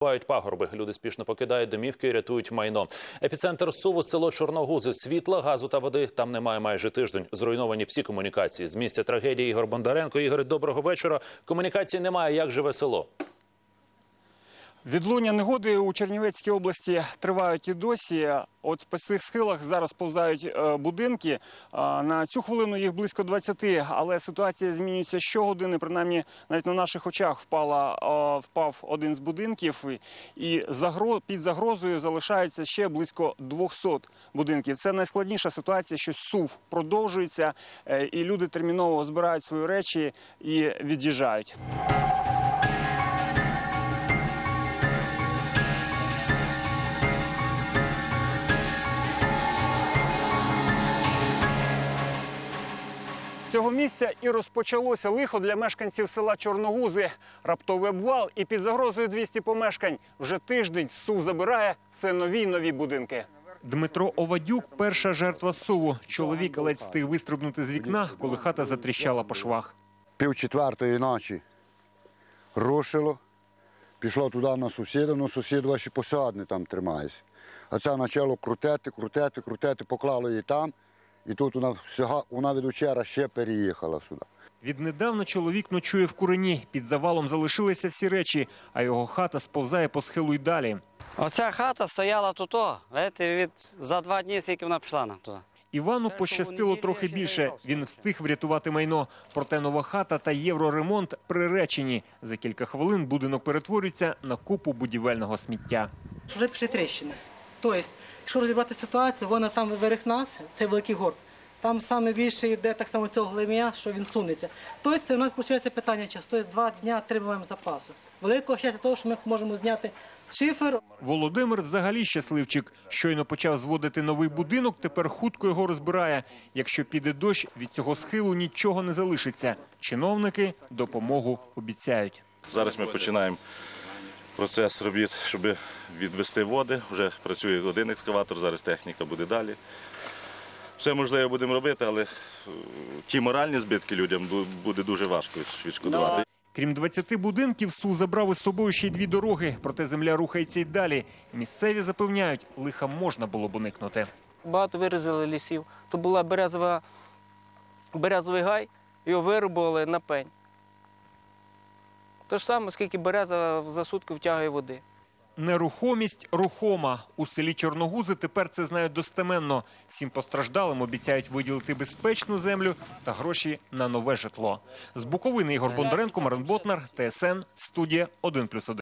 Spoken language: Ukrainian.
Бувають пагорби. Люди спішно покидають домівки і рятують майно. Епіцентр суву село Чорногузи. Світла, газу та води там немає майже тиждень. Зруйновані всі комунікації. З місця трагедії Ігор Бондаренко. Ігор, доброго вечора. Комунікації немає. Як живе село? Відлуння негоди у Чернівецькій області тривають і досі. От по цих схилах зараз повзають е, будинки. На цю хвилину їх близько 20, але ситуація змінюється щогодини. Принаймні, навіть на наших очах впала, е, впав один з будинків, і- під загрозою залишається ще близько 200 будинків. Це найскладніша ситуація, що сув продовжується, е, і люди терміново збирають свої речі і від'їжджають. Цього місця і розпочалося лихо для мешканців села Чорногузи. Раптовий обвал і під загрозою 200 помешкань. Вже тиждень СУВ забирає все нові й нові будинки. Дмитро Овадюк перша жертва суву. Чоловік ледь встиг вистрибнути з вікна, коли хата затріщала по швах. пів четвертої ночі рушило, пішло туди на сусіда, ну сусід ваші посадни там тримається. А це почало крутити, крутити, крутити, поклало її там, і тут вона всього, вона від учора ще переїхала сюди. Віднедавна чоловік ночує в курені. Під завалом залишилися всі речі, а його хата сповзає по схилу й далі. Оця хата стояла тут, о, знаєте, від за два дні, скільки вона пішла нам туди. Івану пощастило трохи більше. Він встиг врятувати майно. Проте нова хата та євроремонт приречені. За кілька хвилин будинок перетворюється на купу будівельного сміття. вже пішли тріщини. Тобто, якщо розібрати ситуацію, вона там вверх нас, це великий горб. Там саме більше йде так само цього глим'я, що він сунеться. Тобто це у нас виходить питання часу. Тобто два дня тримаємо запасу. Великого щастя того, що ми можемо зняти шифер, Володимир взагалі щасливчик. Щойно почав зводити новий будинок, тепер хутко його розбирає. Якщо піде дощ, від цього схилу нічого не залишиться. Чиновники допомогу обіцяють. Зараз ми починаємо процес робіт, щоб відвести води. Вже працює один екскаватор, зараз техніка буде далі. Все можливе будемо робити, але е, ті моральні збитки людям буде дуже важко відшкодувати. Крім 20 будинків, СУ забрав із собою ще й дві дороги. Проте земля рухається й далі. Місцеві запевняють, лиха можна було б уникнути. багато вирізали лісів. То була березова, березовий гай, його вирубували на пень. Те ж саме, скільки береза за сутки втягує води. Нерухомість рухома. У селі Чорногузи тепер це знають достеменно. Всім постраждалим обіцяють виділити безпечну землю та гроші на нове житло. З Буковини Ігор Бондаренко, Марин Ботнар, ТСН, студія 1+,1.